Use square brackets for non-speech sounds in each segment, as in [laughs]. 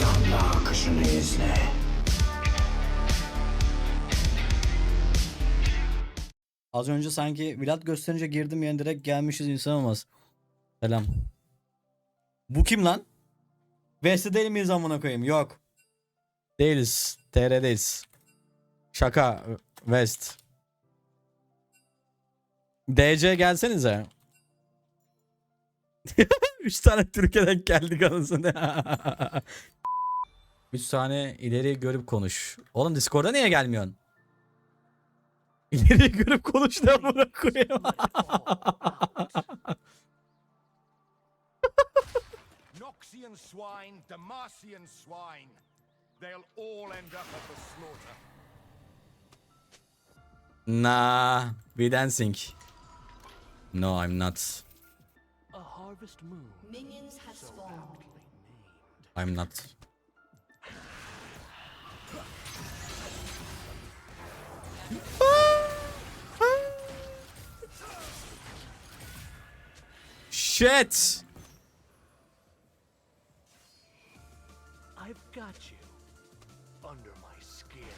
Damla akışını izle. Az önce sanki Vlad gösterince girdim yani direkt gelmişiz insan olmaz. Selam. Bu kim lan? West'te değil miyiz amına koyayım? Yok. Değiliz. TR'deyiz. Şaka. West. DC gelsenize. [laughs] 3 tane Türkiye'den geldik anasını. [laughs] 3 tane ileri görüp konuş. Oğlum Discord'a niye gelmiyorsun? [laughs] İleri görüp konuş ne amına koyayım. [laughs] Noxian swine, Damarcian swine. They'll all end up at the slaughter. nah, we dancing. No, I'm not. A harvest moon. Minions have spawned. I'm not. Shit! I've got you under my skin.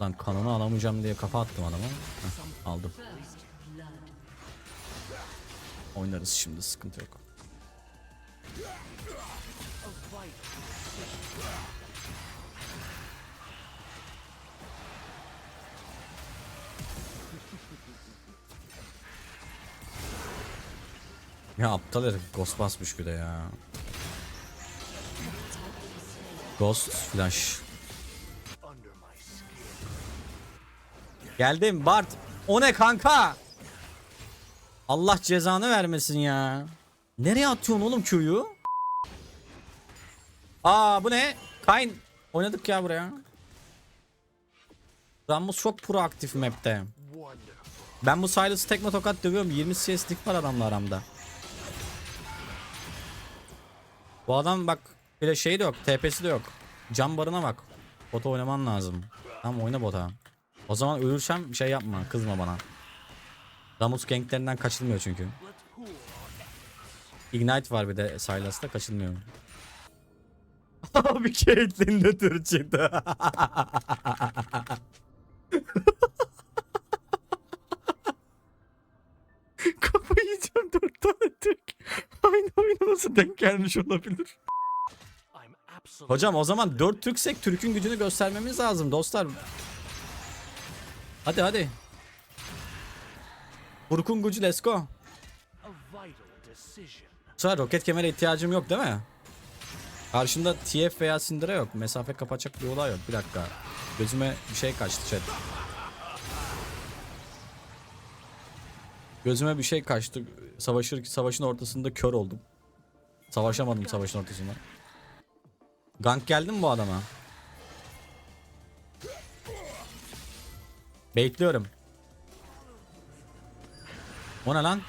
Lan kanını alamayacağım diye kafa attım adama. Heh, aldım. Oynarız şimdi sıkıntı yok. Ya aptal herif Ghost basmış bir de ya. Ghost Flash. Geldim Bart. O ne kanka? Allah cezanı vermesin ya. Nereye atıyorsun oğlum Q'yu? Aa bu ne? Kayn. Oynadık ya buraya. Rammus çok proaktif map'te. Ben bu Silas'ı tekme tokat dövüyorum. 20 CS'lik var adamla aramda. Bu adam bak bile şey de yok. TP'si de yok. Can barına bak. Bota oynaman lazım. Tamam oyna bota. O zaman ölürsem şey yapma. Kızma bana. Ramus ganklerinden kaçılmıyor çünkü. Ignite var bir de Silas'ta kaçılmıyor. Abi Caitlyn de tür çıktı. [laughs] Kafayı yiyeceğim dört tane Türk. Aynı oyuna nasıl denk gelmiş olabilir? Hocam o zaman 4 Türksek Türk'ün gücünü göstermemiz lazım dostlar. Hadi hadi. Burkun gücü let's go. Sonra roket kemere ihtiyacım yok değil mi? Karşımda TF veya Syndra yok. Mesafe kapatacak bir olay yok. Bir dakika. Gözüme bir şey kaçtı chat. Gözüme bir şey kaçtı. Savaşır, savaşın ortasında kör oldum. Savaşamadım savaşın ortasında. Gank geldi mi bu adama? Bekliyorum. O ne lan?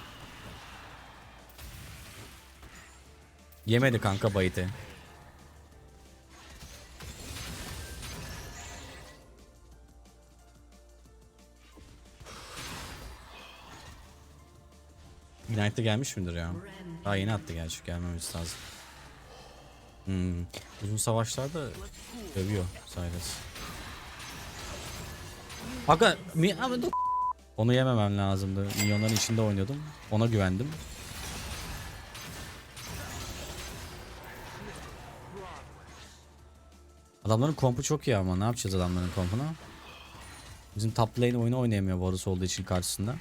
Yemedi kanka bayıtı. United'e gelmiş midir ya? Daha yeni attı gerçi gelmemesi lazım. Hmm. Uzun savaşlarda dövüyor Cyrus. Aga mi ama onu yememem lazımdı. Milyonların içinde oynuyordum. Ona güvendim. Adamların kompu çok iyi ama ne yapacağız adamların kompunu? Bizim top lane oyunu oynayamıyor Varus olduğu için karşısında.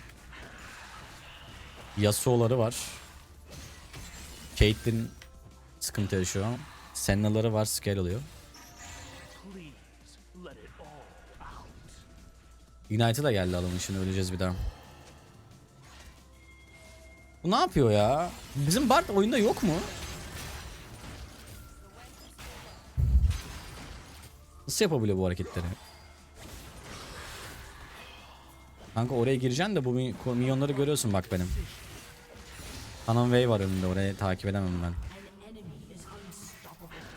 Yasuo'ları var. Caitlyn sıkıntı yaşıyor. Senna'ları var scale oluyor. United da geldi adamın için öleceğiz bir daha. Bu ne yapıyor ya? Bizim Bart oyunda yok mu? Nasıl yapabiliyor bu hareketleri? Kanka oraya gireceksin de bu milyonları görüyorsun bak benim. Canon Way var önümde orayı takip edemem ben.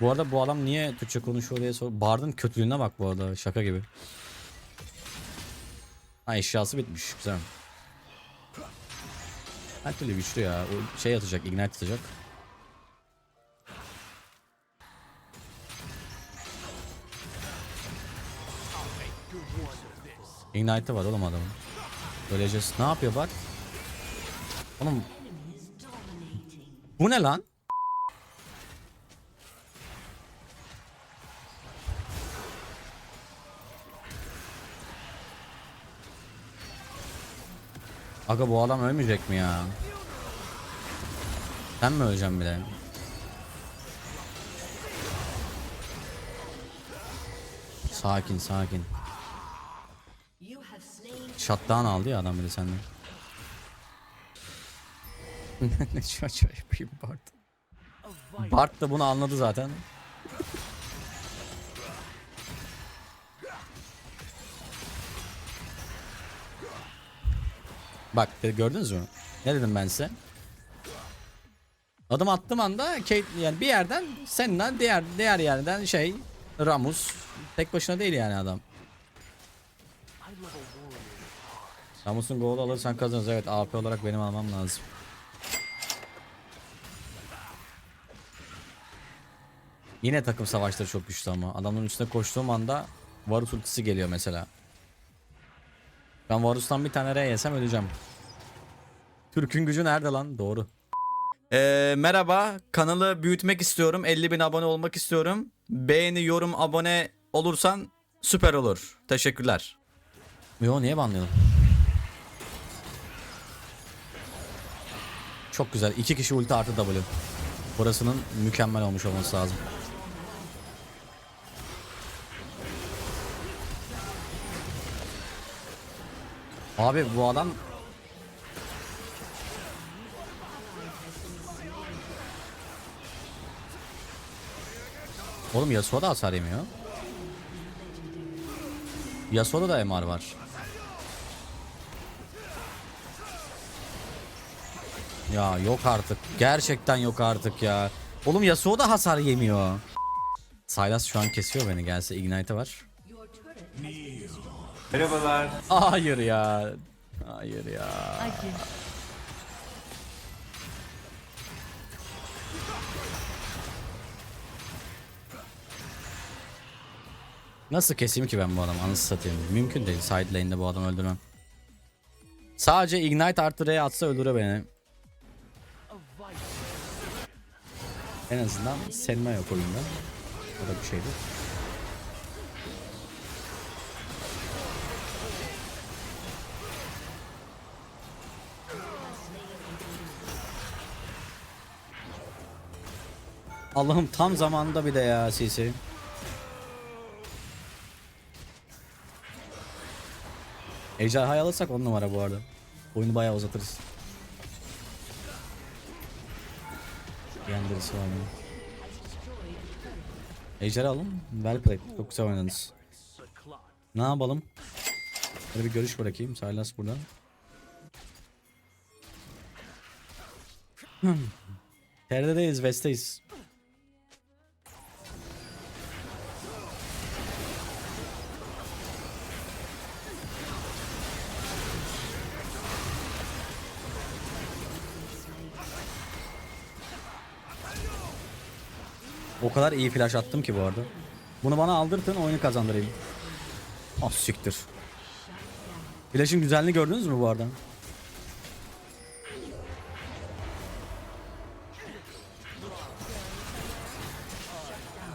Bu arada bu adam niye Türkçe konuşuyor diye sor. Bard'ın kötülüğüne bak bu arada şaka gibi. Ha eşyası bitmiş güzel. Her türlü güçlü ya. O şey atacak, ignite atacak. Ignite'ı var oğlum adamın. Öleceğiz. Ne yapıyor bak? Oğlum. Bu ne lan? Aga bu adam ölmeyecek mi ya? Sen mi öleceksin bir de? Sakin sakin. Shutdown aldı ya adam bir de senden. [laughs] ne şu şu yapayım Bart. Bart da bunu anladı zaten. Bak de- gördünüz mü? Ne dedim ben size? Adım attığım anda Kate yani bir yerden Senna diğer diğer yerden şey Ramus tek başına değil yani adam. Ramus'un golü alırsan kazanırız. Evet AP olarak benim almam lazım. Yine takım savaşları çok güçlü ama. Adamın üstüne koştuğum anda Varus ultisi geliyor mesela. Ben Varus'tan bir tane R yesem öleceğim. Türk'ün gücü nerede lan? Doğru. Ee, merhaba. Kanalı büyütmek istiyorum. 50 bin abone olmak istiyorum. Beğeni, yorum, abone olursan süper olur. Teşekkürler. Yo niye banlayalım? Çok güzel. İki kişi ulti artı W. Burasının mükemmel olmuş olması lazım. Abi bu adam Oğlum Yasuo da hasar yemiyor. Yasuo'da da MR var. Ya yok artık. Gerçekten yok artık ya. Oğlum Yasuo da hasar yemiyor. Sylas şu an kesiyor beni. Gelse Ignite var. Merhabalar. Hayır ya. Hayır ya. Nasıl keseyim ki ben bu adamı? Anasını satayım. Mümkün değil. Side lane'de bu adamı öldürmem. Sadece Ignite artı R atsa öldürür beni. En azından Selma yok oyunda. O da bir şeydi. Allah'ım tam zamanında bir de ya CC. Ejderhayı alırsak on numara bu arada. Oyunu bayağı uzatırız. Yanderisi var mı? Ejderha alın. Well played. Çok güzel oynadınız. Ne yapalım? Hadi bir görüş bırakayım. Silas burada. Hmm. TR'deyiz, West'teyiz. O kadar iyi flash attım ki bu arada. Bunu bana aldırtın oyunu kazandırayım. Ah siktir. Flash'ın güzelliğini gördünüz mü bu arada?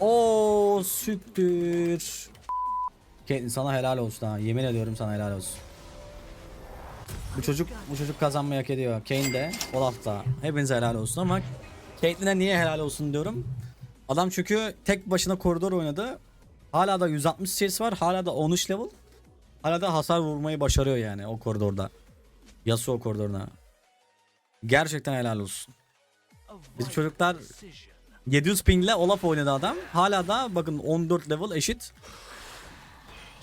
Oo süttür. Caitlyn sana helal olsun ha. Yemin ediyorum sana helal olsun. Bu çocuk bu çocuk kazanmayı hak ediyor. Kane de, Olaf da. Hepinize helal olsun ama Caitlyn'e niye helal olsun diyorum. Adam çünkü tek başına koridor oynadı. Hala da 160 CS var. Hala da 13 level. Hala da hasar vurmayı başarıyor yani o koridorda. Yasuo koridoruna. Gerçekten helal olsun. Vital çocuklar decision. 700 pingle Olaf oynadı adam. Hala da bakın 14 level eşit.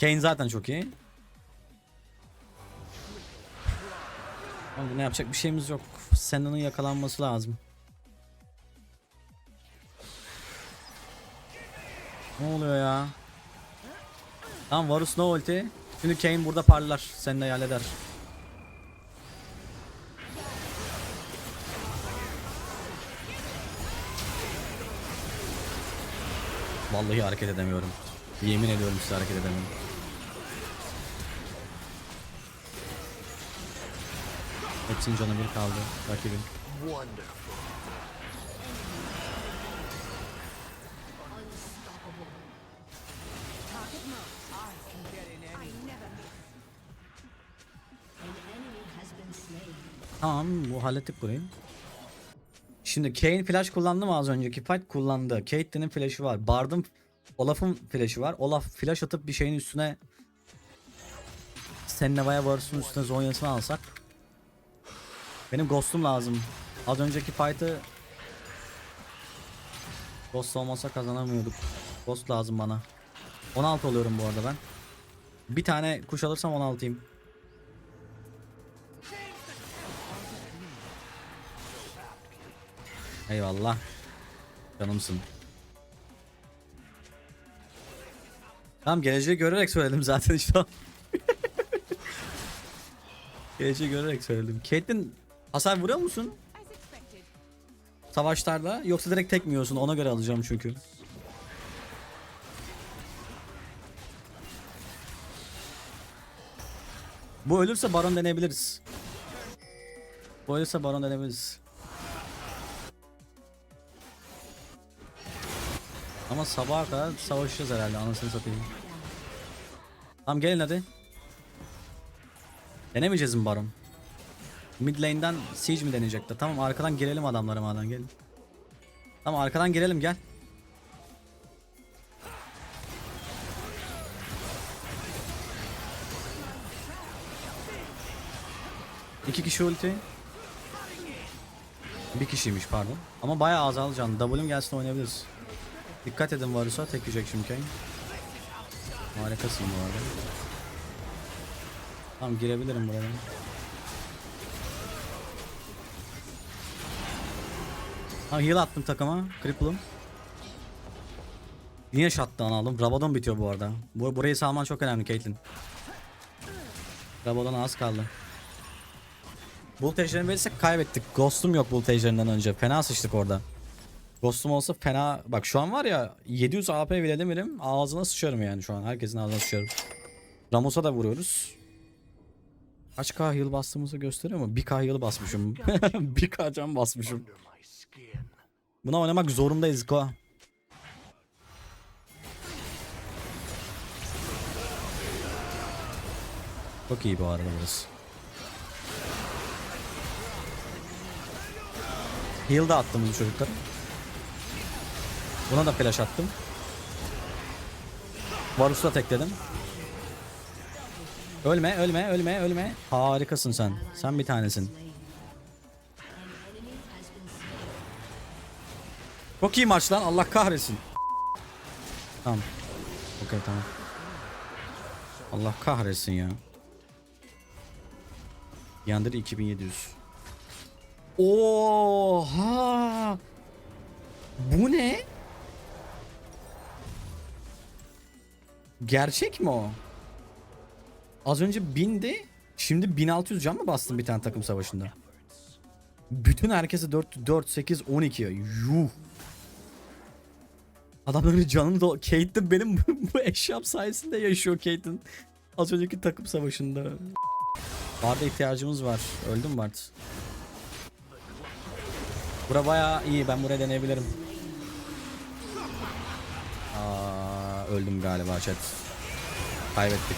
Kane zaten çok iyi. Ama ne yapacak bir şeyimiz yok. Senna'nın yakalanması lazım. Ne oluyor ya? Tamam Varus no ulti. Şimdi Kane burada parlar. Seninle hayal eder. Vallahi hareket edemiyorum. Yemin ediyorum size hareket edemiyorum. Hepsinin canı bir kaldı rakibin. Wonderful. Tamam bu hallettik burayı. Şimdi Kayn flash kullandı mı az önceki fight? Kullandı. Caitlyn'in flash'ı var. Bard'ın Olaf'ın flash'ı var. Olaf flash atıp bir şeyin üstüne Senneva'ya Varus'un üstüne Zonya'sını alsak. Benim Ghost'um lazım. Az önceki fight'ı Ghost olmasa kazanamıyorduk. Ghost lazım bana. 16 oluyorum bu arada ben. Bir tane kuş alırsam 16'yım. Eyvallah. Canımsın. Tamam geleceği görerek söyledim zaten işte [laughs] geleceği görerek söyledim. Caitlyn hasar vuruyor musun? Savaşlarda yoksa direkt tek mi yiyorsun ona göre alacağım çünkü. Bu ölürse baron deneyebiliriz. Bu ölürse baron deneyebiliriz. Ama sabaha kadar savaşacağız herhalde anasını satayım. Tamam gelin hadi. Denemeyeceğiz mi Baron? Mid lane'den siege mi deneyecekler? Tamam arkadan girelim adamlara madem gelin. Tamam arkadan girelim gel. İki kişi ulti. Bir kişiymiş pardon. Ama bayağı azaldı can. W'm gelsin oynayabiliriz. Dikkat edin Varus'a tek yiyecek şimdi Kane. Harikasın bu arada. Tamam girebilirim buraya. Tamam heal attım takıma. Cripple'ım. Yine shutdown aldım. Rabadon bitiyor bu arada. Bu, burayı salman çok önemli Caitlyn. Rabadon az kaldı. Bull ejderini verirsek kaybettik. Ghost'um yok Bull ejderinden önce. Fena sıçtık orada. Ghost'um olsa fena. Bak şu an var ya 700 AP bile demirim. Ağzına sıçarım yani şu an. Herkesin ağzına sıçarım. Ramos'a da vuruyoruz. Kaç K heal bastığımızı gösteriyor mu? 1K heal basmışım. [laughs] 1K can basmışım. Buna oynamak zorundayız Ko. Çok iyi bu arada burası. Heal da attım bu çocuklara. Buna da flash attım. Varus'u da tekledim. Ölme, ölme, ölme, ölme. Harikasın sen. Sen bir tanesin. Çok iyi maç lan. Allah kahretsin. Tamam. Okey tamam. Allah kahretsin ya. Yandır 2700. Oha! Bu ne? Gerçek mi o? Az önce bindi. Şimdi 1600 can mı bastın bir tane takım savaşında? Bütün herkese 4 4 8 12 ya. Yuh. Adamların canını da Kate'in benim [laughs] bu eşyam sayesinde yaşıyor Kate'in. Az önceki takım savaşında. Bard'a ihtiyacımız var. Öldüm mü Bard? Bura bayağı iyi. Ben buraya deneyebilirim. Aa, öldüm galiba chat. Kaybettik.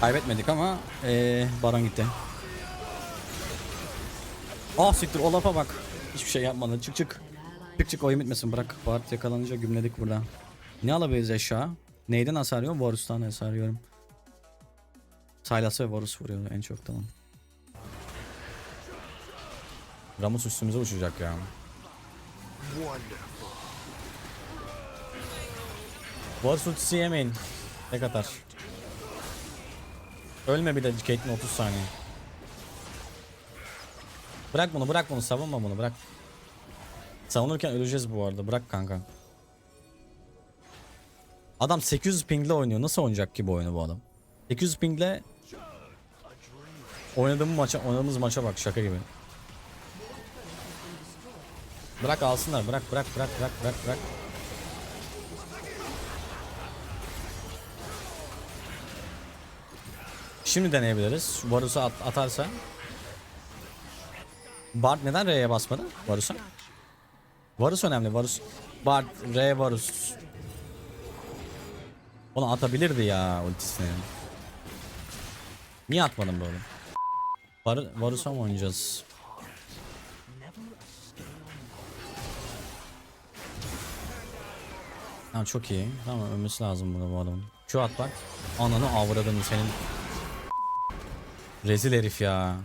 Kaybetmedik ama ee, Baron gitti. Ah siktir Olaf'a bak. Hiçbir şey yapmadı. Çık çık. Çık çık oyun bitmesin bırak. Bart yakalanınca gümledik burada. Ne alabiliriz eşya? Neyden hasar yiyorum? Varus'tan hasar yiyorum. Sylas ve Varus vuruyor en çok tamam. Ramus üstümüze uçacak ya. Wonderful. Varus ultisi yemeyin. Tek atar. Ölme bir de Caitlyn 30 saniye. Bırak bunu bırak bunu savunma bunu bırak. Savunurken öleceğiz bu arada bırak kanka. Adam 800 pingle oynuyor. Nasıl oynayacak ki bu oyunu bu adam? 800 pingle oynadığım maça, oynadığımız maça bak şaka gibi. Bırak alsınlar. Bırak bırak bırak bırak bırak bırak. Şimdi deneyebiliriz. Varus'u at- atarsa. Bard neden R'ye basmadı? Varus'a. Varus önemli. Varus. Bard, R Varus. Onu atabilirdi ya ultisini. Niye atmadın böyle? Var Varus'a mı oynayacağız? Ha çok iyi. Tamam ölmesi lazım burada bu adamın. Şu at bak. Ananı avradın senin. Rezil herif ya.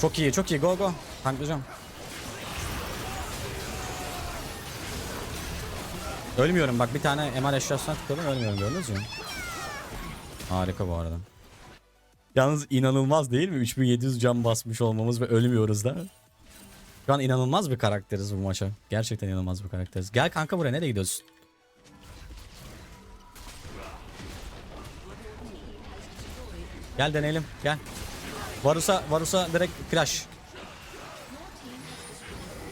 Çok iyi çok iyi go go. Tanklayacağım. Ölmüyorum bak bir tane MR eşyasına tıkladım ölmüyorum gördünüz mü? Harika bu arada. Yalnız inanılmaz değil mi? 3700 can basmış olmamız ve ölmüyoruz da. Şu an inanılmaz bir karakteriz bu maça. Gerçekten inanılmaz bir karakteriz. Gel kanka buraya nereye gidiyorsun? Gel deneyelim gel. Varus'a Varus'a direkt flash.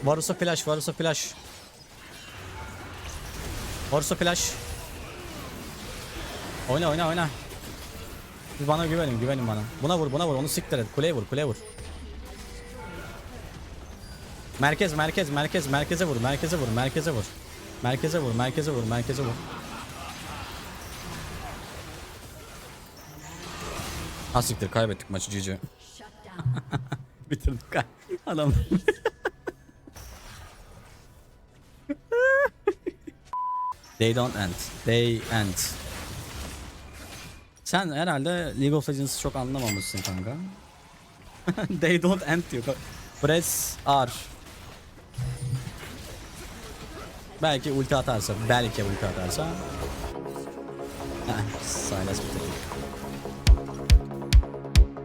Varus'a flash Varus'a flash. Varus'a flash. Oyna oyna oyna. Siz bana güvenin güvenin bana. Buna vur buna vur onu siktir et. Kuleye vur kuleye vur. Merkez merkez merkez merkeze vur merkeze vur merkeze vur. Merkeze vur merkeze vur merkeze vur. Ha siktir kaybettik maçı GG. [laughs] Bitirdik adam. [laughs] They don't end. They end. Sen herhalde League of Legends'ı çok anlamamışsın kanka. [laughs] They don't end diyor. Press R. Belki ulti atarsa, belki ulti atarsa. Silas bitirdi.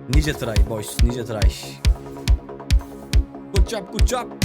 Nice try boys, nice try. Good job, good job.